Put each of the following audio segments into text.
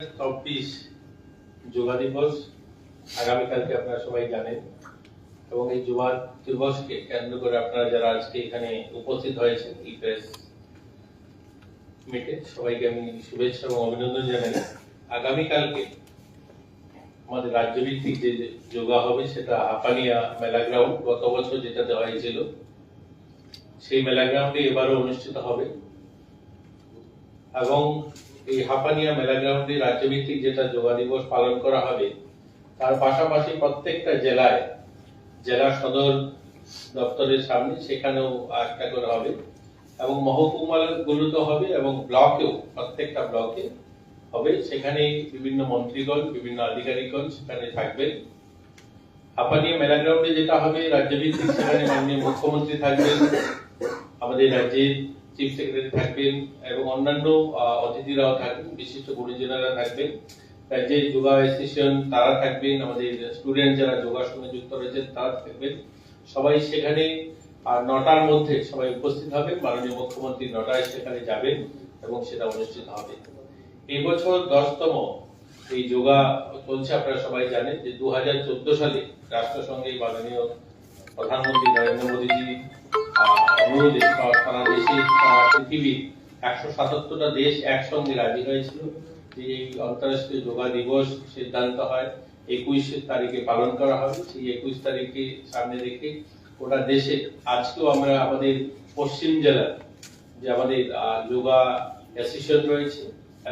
চব্বিশ যোগা দিবস আগামীকালকে আপনারা সবাই জানেন এবং এই যোগা দিবসকে কেন্দ্র করে আপনারা যারা আজকে এখানে উপস্থিত হয়েছেন এই প্রেস মিটে সবাইকে আমি শুভেচ্ছা এবং অভিনন্দন জানাই। আগামীকালকে আমাদের রাজ্যভিত্তিক যে যোগা হবে সেটা হাপানিয়া মেলা গ্রাউন্ড গত বছর যেটাতে হয়েছিল, সেই মেলা গ্রাউন্ডে এবারও অনুষ্ঠিত হবে। এবং এই হাপানিয়া মেলা গ্রাউন্ডে রাজ্যভিত্তিক যেটা যোগা দিবস পালন করা হবে, তার পাশাপাশি প্রত্যেকটা জেলায়, জেলা সদর দপ্তরের সামনে সেখানেও একটা করে হবে এবং মহকুমাগুলোতে হবে এবং ব্লকেও, প্রত্যেকটা ব্লকে হবে। সেখানে বিভিন্ন মন্ত্রীগণ, বিভিন্ন আধিকারিকগণ সেখানে থাকবেন। হাপানিয়া মেলা গ্রাউন্ডে যেটা হবে, রাজ্যভিত্তিক সেখানে মাননীয় মুখ্যমন্ত্রী থাকবেন। আমাদের রাজ্যের চিফ সেক্রেটারি থাকবেন এবং অন্যান্য অতিথিরাও থাকবেন, বিশিষ্ট গুরুজনেরা থাকবেন। রাজ্যের যোগা অ্যাসোসিয়েশন তারা থাকবেন, আমাদের স্টুডেন্ট যারা যোগার সঙ্গে যুক্ত রয়েছেন তারা থাকবেন। সবাই সেখানে, আর নটার মধ্যে সবাই উপস্থিত হবেন, মাননীয় মুখ্যমন্ত্রী নটায় সেখানে যাবেন এবং সেটা অনুষ্ঠিত হবে। এই বছর দশতম এই যোগা চলছে, আপনারা সবাই জানেন যে দু হাজার চোদ্দ সালে রাষ্ট্রসংঘে মাননীয় প্রধানমন্ত্রী নরেন্দ্র মোদীজি অনুরোধে পৃথিবীর একশো সাতাত্তরটা দেশ একসঙ্গে রাজি হয়েছিল যে যোগা দিবস সিদ্ধান্ত হয়, একুশ তারিখে পালন করা হবে। সেই একুশ তারিখে সামনে রেখে দেশে আজকেও আমরা আমাদের পশ্চিম জেলার যে আমাদের যোগা অ্যাসোসিয়েশন রয়েছে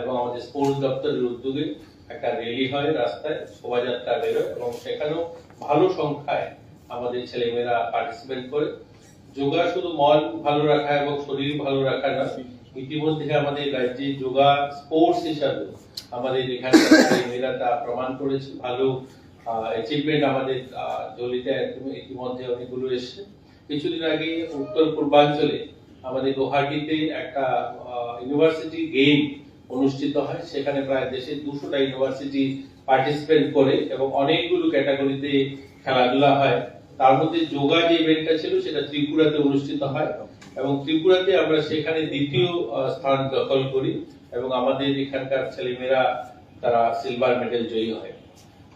এবং আমাদের স্পোর্টস দপ্তরের উদ্যোগে একটা র্যালি হয় রাস্তায়, শোভাযাত্রা বেরোয় এবং সেখানেও ভালো সংখ্যায় আমাদের ছেলেমেয়েরা পার্টিসিপেট করে। যোগা শুধু মন ভালো রাখা এবং শরীর ভালো রাখা না, ইতিমধ্যে আমাদের রাজ্যে যোগা স্পোর্টস হিসাবে আমাদের এখানে ছেলেমেয়েরা তা প্রমাণ করেছে, ভালো অ্যাচিভমেন্ট আমাদের ইতিমধ্যে অনেকগুলো এসছে। কিছুদিন আগে উত্তর পূর্বাঞ্চলে আমাদের গুয়াহাটিতে একটা ইউনিভার্সিটি গেম অনুষ্ঠিত হয়, সেখানে প্রায় দেশের দুশোটা ইউনিভার্সিটি পার্টিসিপেট করে এবং অনেকগুলো ক্যাটাগরিতে খেলাধুলা হয়। তার মধ্যে যোগা যে ইভেন্টটা ছিল, সেটা ত্রিপুরাতে অনুষ্ঠিত হয়। এবং ত্রিপুরাতে আমরা সেখানে দ্বিতীয় স্থান দখল করি এবং আমাদের এখানকার ছেলেমেয়েরা, তারা সিলভার মেডেল জয়ী হয়।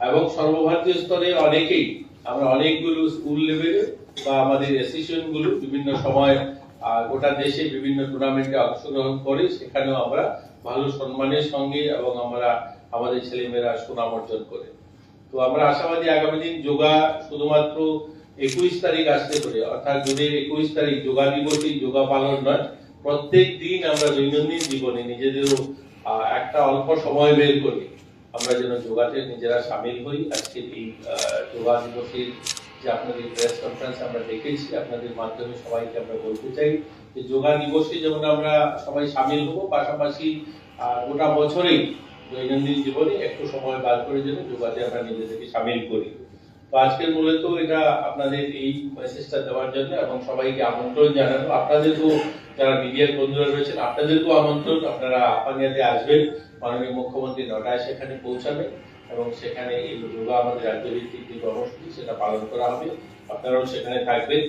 এবং সর্বভারতীয় স্তরে অনেকেই, আমরা অনেকগুলো স্কুল লেভেলে বা আমাদের অ্যাসোসিয়েশনগুলো বিভিন্ন সময় গোটা দেশে বিভিন্ন টুর্নামেন্টে অংশগ্রহণ করে, সেখানেও আমরা ভালো সম্মানের সঙ্গে এবং আমরা আমাদের ছেলেমেয়েরা সুনাম অর্জন করে। তো আমরা আশাবাদী আগামী দিন যোগা শুধুমাত্র একুশ তারিখ আসতে করে অর্থাৎ যদি একুশ তারিখ যোগা দিবসই যোগা পালন নয়, প্রত্যেক দিন আমরা দৈনন্দিন জীবনে নিজেদেরও একটা অল্প সময় বের করে। আমরা যেন যোগাতে নিজেরা সামিল হই। আজকে এই যোগা দিবসের যে আপনাদের প্রেস কনফারেন্স আমরা দেখেছি, আপনাদের মাধ্যমে সবাইকে আমরা বলতে চাই যে যোগা দিবসে যেমন আমরা সবাই সামিল হব, পাশাপাশি গোটা বছরেই দৈনন্দিন জীবনে একটু সময় বার করে যেন যোগাতে আমরা নিজেদেরকে সামিল করি। তো আজকের মূলত এটা আপনাদের এই মেসেজটা দেওয়ার জন্য এবং সবাইকে আমন্ত্রণ জানানো। আপনাদেরকেও যারা মিডিয়ার বন্ধুরা রয়েছেন, আপনাদেরকেও আমন্ত্রণ। আপনারা আপানিয়াতে আসবেন। মাননীয় মুখ্যমন্ত্রী নটায় সেখানে পৌঁছাবেন এবং সেখানে এই যোগা আমাদের রাজ্যভিত্তিক যে কর্মসূচি, সেটা পালন করা হবে। আপনারাও সেখানে থাকবেন।